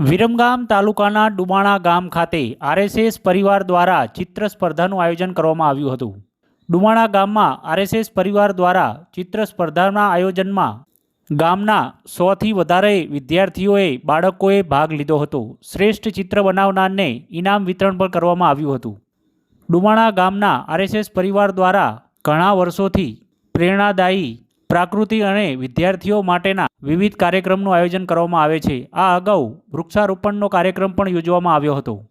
વિરમગામ તાલુકાના ડુમાણા ગામ ખાતે આરએસએસ પરિવાર દ્વારા ચિત્ર સ્પર્ધાનું આયોજન કરવામાં આવ્યું હતું. ડુમાણા ગામમાં આરએસએસ પરિવાર દ્વારા ચિત્ર સ્પર્ધાના આયોજનમાં ગામના સોથી વધારે વિદ્યાર્થીઓએ, બાળકોએ ભાગ લીધો હતો. શ્રેષ્ઠ ચિત્ર બનાવનારને ઇનામ વિતરણ પણ કરવામાં આવ્યું હતું. ડુમાણા ગામના આરએસએસ પરિવાર દ્વારા ઘણા વર્ષોથી પ્રેરણાદાયી, પ્રાકૃતિ અને વિદ્યાર્થીઓ માટેના વિવિધ કાર્યક્રમનું આયોજન કરવામાં આવે છે. આ અગાઉ વૃક્ષારોપણનો કાર્યક્રમ પણ યોજવામાં આવ્યો હતો.